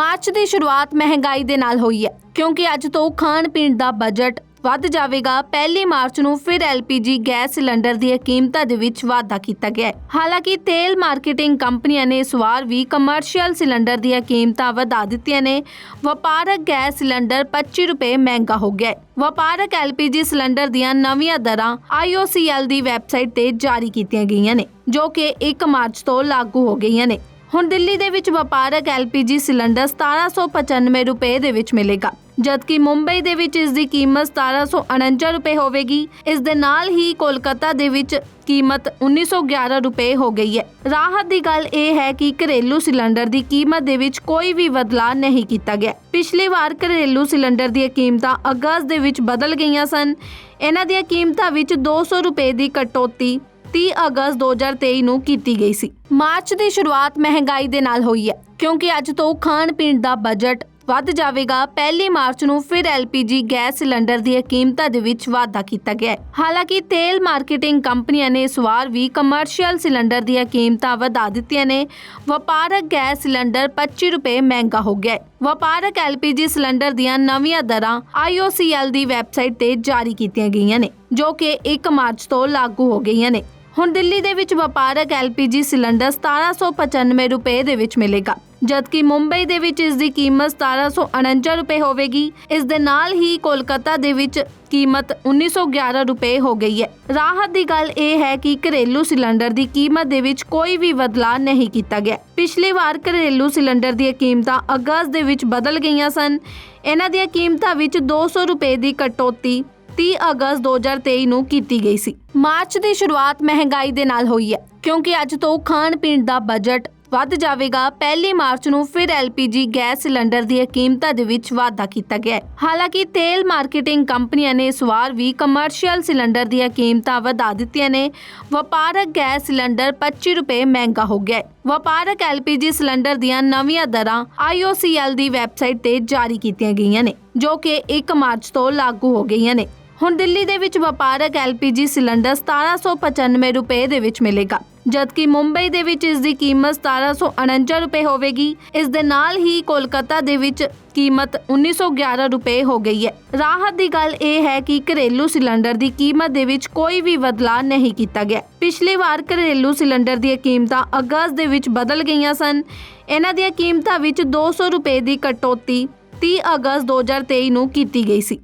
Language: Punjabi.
ਮਾਰਚ ਦੀ ਸ਼ੁਰੂਆਤ ਮਹਿੰਗਾਈ ਦੇ ਨਾਲ ਹੋਈ ਹੈ, ਕਿਉਂਕਿ ਅੱਜ ਤੋਂ ਖਾਣ ਪੀਣ ਦਾ ਬਜਟ ਵੱਧ ਜਾਵੇਗਾ। ਪਹਿਲੀ ਮਾਰਚ ਨੂੰ ਫਿਰ ਐਲਪੀਜੀ ਗੈਸ ਸਿਲੰਡਰ ਦੀਆਂ ਕੀਮਤਾਂ ਦੇ ਵਿੱਚ ਵਾਧਾ ਕੀਤਾ ਗਿਆ ਹੈ। ਹਾਲਾਂਕਿ ਤੇਲ ਮਾਰਕੀਟਿੰਗ ਕੰਪਨੀਆਂ ਨੇ ਇਸ ਵਾਰ ਵੀ ਕਮਰਸ਼ੀਅਲ ਸਿਲੰਡਰ ਦੀਆਂ ਕੀਮਤਾਂ ਵਧਾ ਦਿੱਤੀਆਂ ਨੇ। ਵਪਾਰਕ ਗੈਸ ਸਿਲੰਡਰ 25 ਰੁਪਏ ਮਹਿੰਗਾ ਹੋ ਗਿਆ ਹੈ। ਵਪਾਰਕ ਐਲਪੀਜੀ ਸਿਲੰਡਰ ਦੀਆਂ ਨਵੀਆਂ ਦਰਾਂ IOCL ਦੀ ਵੈਬਸਾਈਟ ਤੇ ਜਾਰੀ ਕੀਤੀਆਂ ਗਈਆਂ ਨੇ, ਜੋ ਕਿ 1 ਮਾਰਚ ਤੋਂ ਲਾਗੂ ਹੋ ਗਈਆਂ ਨੇ। ਹੁਣ ਦਿੱਲੀ ਦੇ ਵਿੱਚ ਵਪਾਰਕ LPG ਸਿਲੰਡਰ 1795 ਰੁਪਏ ਦੇ ਵਿੱਚ ਮਿਲੇਗਾ, ਜਦਕਿ ਮੁੰਬਈ ਦੇ ਵਿੱਚ ਇਸ ਦੀ ਕੀਮਤ 1749 ਰੁਪਏ ਹੋਵੇਗੀ। ਇਸ ਦੇ ਨਾਲ ਹੀ ਕੋਲਕਾਤਾ ਦੇ ਵਿੱਚ ਕੀਮਤ 1911 ਰੁਪਏ ਹੋ ਗਈ ਹੈ। ਰਾਹਤ ਦੀ ਗੱਲ ਇਹ ਹੈ ਕਿ ਘਰੇਲੂ ਸਿਲੰਡਰ ਦੀ ਕੀਮਤ ਦੇ ਵਿੱਚ ਕੋਈ ਵੀ ਬਦਲਾਅ ਨਹੀਂ ਕੀਤਾ ਗਿਆ। ਪਿਛਲੀ ਵਾਰ ਘਰੇਲੂ ਸਿਲੰਡਰ ਦੀਆਂ ਕੀਮਤਾਂ ਅਗਸਤ ਦੇ ਵਿੱਚ ਬਦਲ ਗਈਆਂ ਸਨ। ਇਹਨਾਂ ਦੀਆਂ ਕੀਮਤਾਂ ਵਿੱਚ 200 ਰੁਪਏ ਦੀ ਕਟੌਤੀ 30 ਅਗਸਤ 2023 ਨੂੰ ਕੀਤੀ ਗਈ ਸੀ। ਮਾਰਚ ਦੀ ਸ਼ੁਰੂਆਤ ਮਹਿੰਗਾਈ ਦੇ ਨਾਲ ਹੋਈ ਹੈ, ਕਿਉਂਕਿ ਅੱਜ ਤੋਂ ਖਾਣ ਪੀਣ ਦਾ ਬਜਟ ਵੱਧ ਜਾਵੇਗਾ। ਪਹਿਲੀ ਮਾਰਚ ਨੂੰ ਫਿਰ ਐਲਪੀਜੀ ਗੈਸ ਸਿਲੰਡਰ ਦੀਆਂ ਕੀਮਤਾਂ ਦੇ ਵਿੱਚ ਵਾਧਾ ਕੀਤਾ ਗਿਆ ਹੈ। ਹਾਲਾਂਕਿ ਤੇਲ ਮਾਰਕੀਟਿੰਗ ਕੰਪਨੀਆਂ ਨੇ ਇਸ ਵਾਰ ਵੀ ਕਮਰਸ਼ੀਅਲ ਸਿਲੰਡਰ ਦੀਆਂ ਕੀਮਤਾਂ ਵਧਾ ਦਿੱਤੀਆਂ ਨੇ। ਵਪਾਰਕ ਗੈਸ ਸਿਲੰਡਰ 25 ਰੁਪਏ ਮਹਿੰਗਾ ਹੋ ਗਿਆ ਹੈ। ਵਪਾਰਕ ਐਲਪੀਜੀ ਸਿਲੰਡਰ ਦੀਆਂ ਨਵੀਆਂ ਦਰਾਂ IOCL ਦੀ ਵੈਬਸਾਈਟ ਤੇ ਜਾਰੀ ਕੀਤੀਆਂ ਗਈਆਂ ਨੇ, ਜੋ ਕਿ 1 ਮਾਰਚ ਤੋਂ ਲਾਗੂ ਹੋ ਗਈਆਂ ਨੇ। ਹੁਣ ਦਿੱਲੀ ਦੇ ਵਿੱਚ ਵਪਾਰਕ LPG ਸਿਲੰਡਰ 1795 ਰੁਪਏ ਦੇ ਵਿੱਚ ਮਿਲੇਗਾ, ਜਦਕਿ ਮੁੰਬਈ ਦੇ ਵਿੱਚ ਇਸ ਦੀ ਕੀਮਤ 1749 ਰੁਪਏ ਹੋਵੇਗੀ। ਇਸ ਦੇ ਨਾਲ ਹੀ ਕੋਲਕਾਤਾ ਦੇ ਵਿੱਚ ਕੀਮਤ 1911 ਰੁਪਏ ਹੋ ਗਈ ਹੈ। ਰਾਹਤ ਦੀ ਗੱਲ ਇਹ ਹੈ ਕਿ ਘਰੇਲੂ ਸਿਲੰਡਰ ਦੀ ਕੀਮਤ ਦੇ ਵਿੱਚ ਕੋਈ ਵੀ ਬਦਲਾਅ ਨਹੀਂ ਕੀਤਾ ਗਿਆ। ਪਿਛਲੀ ਵਾਰ ਘਰੇਲੂ ਸਿਲੰਡਰ ਦੀਆਂ ਕੀਮਤਾਂ ਅਗਸਤ ਦੇ ਵਿੱਚ ਬਦਲ ਗਈਆਂ ਸਨ। ਇਹਨਾਂ ਦੀਆਂ ਕੀਮਤਾਂ ਵਿੱਚ 200 ਰੁਪਏ ਦੀ ਕਟੌਤੀ 30 ਅਗਸਤ 2023 ਨੂੰ ਕੀਤੀ ਗਈ ਸੀ। ਮਾਰਚ ਦੀ ਸ਼ੁਰੂਆਤ ਮਹਿੰਗਾਈ ਦੇ ਨਾਲ ਹੋਈ ਹੈ, ਕਿਉਂਕਿ ਅੱਜ ਤੋਂ ਖਾਣ ਪੀਣ ਦਾ ਬਜਟ ਵੱਧ ਜਾਵੇਗਾ। ਪਹਿਲੀ ਮਾਰਚ ਨੂੰ ਫਿਰ ਐਲਪੀਜੀ ਗੈਸ ਸਿਲੰਡਰ ਦੀਆਂ ਕੀਮਤਾਂ ਦੇ ਵਿੱਚ ਵਾਧਾ ਕੀਤਾ ਗਿਆ ਹੈ। ਹਾਲਾਂਕਿ ਤੇਲ ਮਾਰਕੀਟਿੰਗ ਕੰਪਨੀਆਂ ਨੇ ਇਸ ਵਾਰ ਵੀ ਕਮਰਸ਼ੀਅਲ ਸਿਲੰਡਰ ਦੀਆਂ ਕੀਮਤਾਂ ਵਧਾ ਦਿੱਤੀਆਂ ਨੇ। ਵਪਾਰਕ ਗੈਸ ਸਿਲੰਡਰ 25 ਰੁਪਏ ਮਹਿੰਗਾ ਹੋ ਗਿਆ ਹੈ। ਵਪਾਰਕ ਐਲਪੀਜੀ ਸਿਲੰਡਰ ਦੀਆਂ ਨਵੀਆਂ ਦਰਾਂ IOCL ਦੀ ਵੈਬਸਾਈਟ ਤੇ ਜਾਰੀ ਕੀਤੀਆਂ ਗਈਆਂ ਨੇ, ਜੋ ਕਿ 1 ਮਾਰਚ ਤੋਂ ਲਾਗੂ ਹੋ ਗਈਆਂ ਨੇ। ਹੁਣ ਦਿੱਲੀ ਦੇ ਵਿੱਚ ਵਪਾਰਕ LPG ਸਿਲੰਡਰ 1795 ਰੁਪਏ ਦੇ ਵਿੱਚ ਮਿਲੇਗਾ, ਜਦਕਿ ਮੁੰਬਈ ਦੇ ਵਿੱਚ ਇਸ ਦੀ ਕੀਮਤ 1749 ਰੁਪਏ ਹੋਵੇਗੀ। ਇਸ ਦੇ ਨਾਲ ਹੀ ਕੋਲਕਾਤਾ ਦੇ ਵਿੱਚ ਕੀਮਤ 1911 ਰੁਪਏ ਹੋ ਗਈ ਹੈ। ਰਾਹਤ ਦੀ ਗੱਲ ਇਹ ਹੈ ਕਿ ਘਰੇਲੂ ਸਿਲੰਡਰ ਦੀ ਕੀਮਤ ਦੇ ਵਿੱਚ ਕੋਈ ਵੀ ਬਦਲਾਅ ਨਹੀਂ ਕੀਤਾ ਗਿਆ। ਪਿਛਲੀ ਵਾਰ ਘਰੇਲੂ ਸਿਲੰਡਰ ਦੀਆਂ ਕੀਮਤਾਂ ਅਗਸਤ ਦੇ ਵਿੱਚ ਬਦਲ ਗਈਆਂ ਸਨ। ਇਹਨਾਂ ਦੀਆਂ ਕੀਮਤਾਂ ਵਿੱਚ 200 ਰੁਪਏ ਦੀ ਕਟੌਤੀ 30 ਅਗਸਤ 2023 ਨੂੰ ਕੀਤੀ ਗਈ ਸੀ।